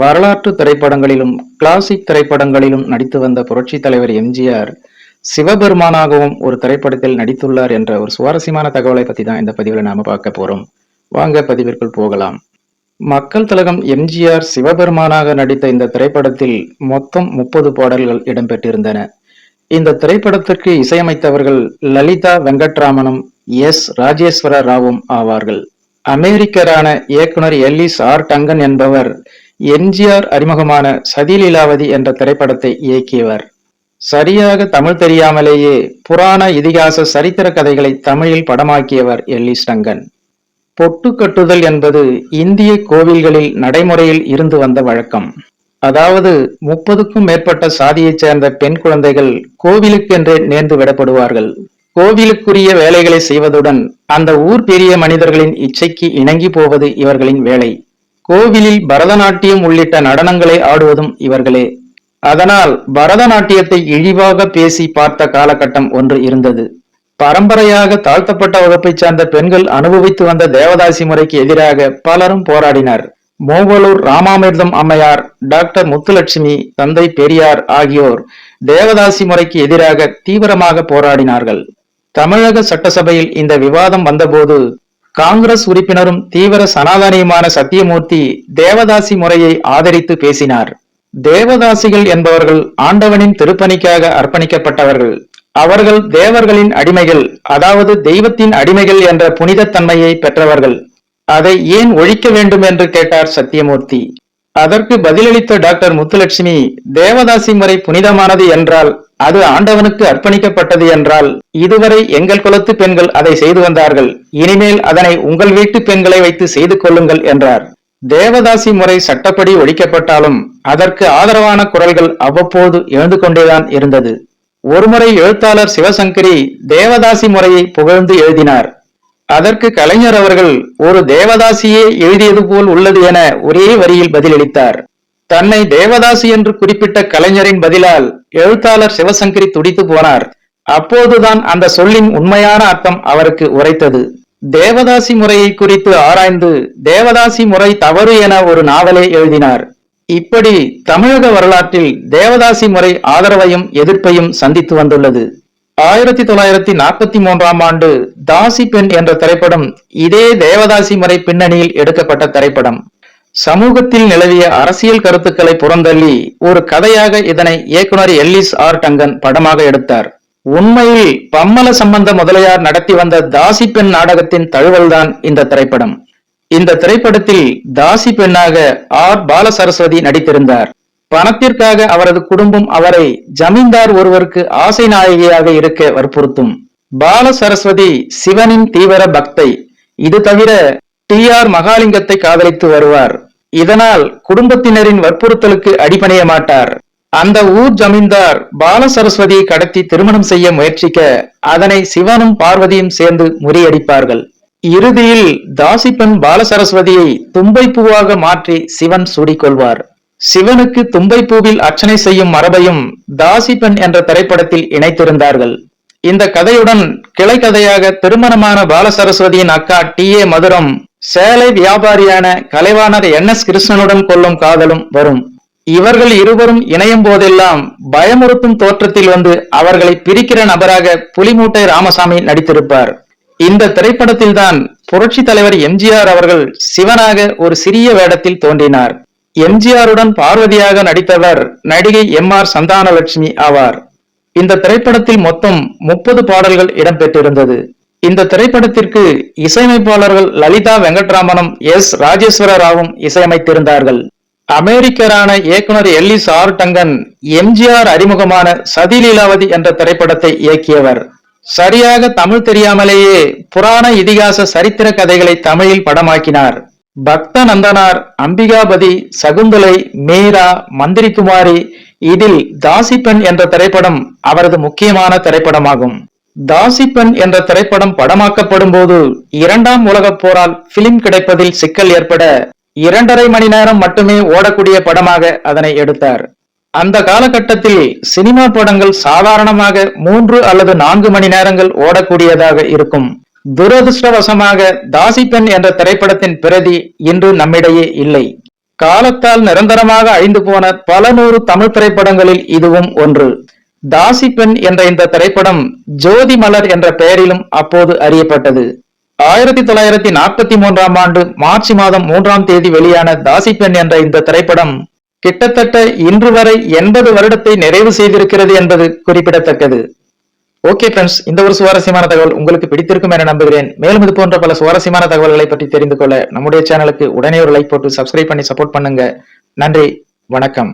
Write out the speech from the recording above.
வரலாற்று திரைப்படங்களிலும் கிளாசிக் திரைப்படங்களிலும் நடித்து வந்த புரட்சி தலைவர் எம்ஜிஆர் சிவபெருமானாகவும் ஒரு திரைப்படத்தில் நடித்துள்ளார் என்ற ஒரு சுவாரஸ்யமான தகவலை பத்தி தான் இந்த பதிவில் நாம பார்க்க போறோம். வாங்க பதிவிற்குள் போகலாம். மக்கள் தலகம் எம்ஜிஆர் சிவபெருமானாக நடித்த இந்த திரைப்படத்தில் மொத்தம் முப்பது பாடல்கள் இடம்பெற்றிருந்தன. இந்த திரைப்படத்திற்கு இசையமைத்தவர்கள் லலிதா வெங்கட்ராமனும் எஸ். ராஜேஸ்வர ராவும் ஆவார்கள். அமெரிக்கரான இயக்குனர் எல்லிஸ் ஆர். டங்கன் என்பவர் எம்ஜிஆர் அறிமுகமான சதிலீலாவதி என்ற திரைப்படத்தை இயக்கியவர். சரியாக தமிழ் தெரியாமலேயே புராண இதிகாச சரித்திர கதைகளை தமிழில் படமாக்கியவர் எல்லி டங்கன் பொட்டு கட்டுதல் என்பது இந்திய கோவில்களில் நடைமுறையில் இருந்து வந்த வழக்கம். அதாவது முப்பதுக்கும் மேற்பட்ட சாதியைச் சேர்ந்த பெண் குழந்தைகள் கோவிலுக்கென்றே நேர்ந்து விடப்படுவார்கள். கோவிலுக்குரிய வேலைகளை செய்வதுடன் அந்த ஊர் பெரிய மனிதர்களின் இச்சைக்கு இணங்கி போவது இவர்களின் வேலை. கோவிலில் பரதநாட்டியம் உள்ளிட்ட நடனங்களை ஆடுவதும் இவர்களே. அதனால் பரதநாட்டியத்தை இழிவாக பேசி பார்த்த காலகட்டம் ஒன்று இருந்தது. பரம்பரையாக தாழ்த்தப்பட்ட வகுப்பைச் சார்ந்த பெண்கள் அனுபவித்து வந்த தேவதாசி முறைக்கு எதிராக பலரும் போராடினர். மூவலூர் ராமாமிர்தம் அம்மையார் டாக்டர் முத்துலட்சுமி தந்தை பெரியார் ஆகியோர் தேவதாசி முறைக்கு எதிராக தீவிரமாக போராடினார்கள். தமிழக சட்டசபையில் இந்த விவாதம் வந்தபோது காங்கிரஸ் உறுப்பினரும் தீவிர சனாதனியுமான சத்தியமூர்த்தி தேவதாசி முறையை ஆதரித்து பேசினார். தேவதாசிகள் என்பவர்கள் ஆண்டவனின் திருப்பணிக்காக அர்ப்பணிக்கப்பட்டவர்கள். அவர்கள் தேவர்களின் அடிமைகள் அதாவது தெய்வத்தின் அடிமைகள் என்ற புனித தன்மையை பெற்றவர்கள். அதை ஏன் ஒழிக்க வேண்டும் என்று கேட்டார் சத்தியமூர்த்தி. அதற்கு பதிலளித்த டாக்டர் முத்துலட்சுமி தேவதாசி முறை புனிதமானது என்றால் அது ஆண்டவனுக்கு அர்ப்பணிக்கப்பட்டது என்றால் இதுவரை எங்கள் குலத்து பெண்கள் அதை செய்து வந்தார்கள். இனிமேல் அதனை உங்கள் வீட்டு பெண்களை வைத்து செய்து கொள்ளுங்கள் என்றார். தேவதாசி முறை சட்டப்படி ஒழிக்கப்பட்டாலும் அதற்கு ஆதரவான குரல்கள் அவ்வப்போது எழுந்து கொண்டேதான் இருந்தது. ஒருமுறை எழுத்தாளர் சிவசங்கரி தேவதாசி முறையை புகழ்ந்து எழுதினார். அதற்கு கலைஞர் அவர்கள் ஒரு தேவதாசியே எழுதியது போல் உள்ளது என ஒரே வரியில் பதிலளித்தார். தன்னை தேவதாசி என்று குறிப்பிட்ட கலைஞரின் பதிலால் எழுத்தாளர் சிவசங்கரி துடித்து போனார். அப்போதுதான் அந்த சொல்லின் உண்மையான அர்த்தம் அவருக்கு உரைத்தது. தேவதாசி முறையை குறித்து ஆராய்ந்து தேவதாசி முறை தவறு என ஒரு நாவலை எழுதினார். இப்படி தமிழக வரலாற்றில் தேவதாசி முறை ஆதரவையும் எதிர்ப்பையும் சந்தித்து வந்துள்ளது. ஆயிரத்தி தொள்ளாயிரத்தி நாற்பத்தி மூன்றாம் ஆண்டு தாசி பெண் என்ற திரைப்படம் இதே தேவதாசி முறை பின்னணியில் எடுக்கப்பட்ட திரைப்படம். சமூகத்தில் நிலவிய அரசியல் கருத்துக்களை புறந்தள்ளி ஒரு கதையாக இதனை இயக்குனர் எல்லிஸ் ஆர் டங்கன் படமாக எடுத்தார். உண்மையில் பம்மல சம்பந்த முதலியார் நடத்தி வந்த தாசி பெண் நாடகத்தின் தழுவல்தான் இந்த திரைப்படம். இந்த திரைப்படத்தில் தாசி பெண்ணாக ஆர் பாலசரஸ்வதி நடித்திருந்தார். பணத்திற்காக அவரது குடும்பம் அவரை ஜமீன்தார் ஒருவருக்கு ஆசை நாயகியாக இருக்க வற்புறுத்தும். பால சரஸ்வதி சிவனின் தீவிர பக்தை. இது தவிர டி ஆர் மகாலிங்கத்தை காதலித்து வருவார். இதனால் குடும்பத்தினரின் வற்புறுத்தலுக்கு அடிபணிய மாட்டார். அந்த ஊர் ஜமீன்தார் பால சரஸ்வதியை கடத்தி திருமணம் செய்ய முயற்சிக்க அதனை சிவனும் பார்வதியும் சேர்ந்து முறியடிப்பார்கள். இறுதியில் தாசிப்பன் பால சரஸ்வதியை தும்பை பூவாக மாற்றி சிவன் சூடிக்கொள்வார். சிவனுக்கு தும்பை பூவில் அர்ச்சனை செய்யும் மரபையும் தாசிப்பன் என்ற திரைப்படத்தில் இணைத்திருந்தார்கள். இந்த கதையுடன் கிளை கதையாக திருமணமான பாலசரஸ்வதியின் அக்கா டி ஏ மதுரம் சேலை வியாபாரியான கலைவாணர் என் எஸ் கிருஷ்ணனுடன் கொள்ளும் காதலும் வரும். இவர்கள் இருவரும் இணையும் போதெல்லாம் பயமுறுத்தும் தோற்றத்தில் வந்து அவர்களை பிரிக்கிற நபராக புலிமூட்டை ராமசாமி நடித்திருப்பார். இந்த திரைப்படத்தில்தான் புரட்சி தலைவர் எம்ஜிஆர் அவர்கள் சிவனாக ஒரு சிறிய வேடத்தில் தோன்றினார். எம்ஜிஆருடன் பார்வதியாக நடித்தவர் நடிகை எம் ஆர் சந்தானலட்சுமி ஆவார். இந்த திரைப்படத்தில் மொத்தம் முப்பது பாடல்கள் இடம்பெற்றிருந்தது. இந்த திரைப்படத்திற்கு இசையமைப்பாளர்கள் லலிதா வெங்கட்ராமனும் எஸ் ராஜேஸ்வர ராவும் இசையமைத்திருந்தார்கள். அமெரிக்கரான இயக்குனர் எல்லிஸ் ஆர் டங்கன் எம்ஜிஆர் அறிமுகமான சதி லீலாவதி என்ற திரைப்படத்தை இயக்கியவர். சரியாக தமிழ் தெரியாமலேயே புராண இதிகாச சரித்திர கதைகளை தமிழில் படமாக்கினார். பக்த நந்தனார் அம்பிகாபதி சகுந்தலை மீரா மந்திரிகுமாரி இதில் தாசிப்பெண் என்ற திரைப்படம் அவரது முக்கியமான திரைப்படமாகும். தாசிப்பன் என்ற திரைப்படம் படமாக்கப்படும் போது இரண்டாம் உலகப் போரால் பிலிம் கிடைப்பதில் சிக்கல் ஏற்பட இரண்டரை மணி நேரம் மட்டுமே ஓடக்கூடிய படமாக அதனை எடுத்தார். அந்த காலகட்டத்தில் சினிமா படங்கள் சாதாரணமாக மூன்று அல்லது நான்கு மணி நேரங்கள் ஓடக்கூடியதாக இருக்கும். துரதிருஷ்டவசமாக தாசிப்பெண் என்ற திரைப்படத்தின் பிரதி இன்று நம்மிடையே இல்லை. காலத்தால் நிரந்தரமாக அழிந்து போன பல நூறு தமிழ் திரைப்படங்களில் இதுவும் ஒன்று. தாசி பெண் என்ற இந்த திரைப்படம் ஜோதி மலர் என்ற பெயரிலும் அப்போது அறியப்பட்டது. ஆயிரத்தி தொள்ளாயிரத்தி நாற்பத்தி மூன்றாம் ஆண்டு மார்ச் மாதம் மூன்றாம் தேதி வெளியான தாசி பெண் என்ற இந்த திரைப்படம் கிட்டத்தட்ட இன்று வரை எண்பது வருடத்தை நிறைவு செய்திருக்கிறது என்பது குறிப்பிடத்தக்கது. ஓகே ஃப்ரெண்ட்ஸ் இந்த ஒரு சுவாரஸ்யமான தகவல் உங்களுக்கு பிடித்திருக்கும் என நம்புகிறேன். மேலும் இது போன்ற பல சுவாரஸ்யமான தகவல்களை பற்றி தெரிந்து கொள்ள நம்முடைய சேனலுக்கு உடனே ஒரு லைக் போட்டு சப்ஸ்கிரைப் பண்ணி சப்போர்ட் பண்ணுங்க. நன்றி வணக்கம்.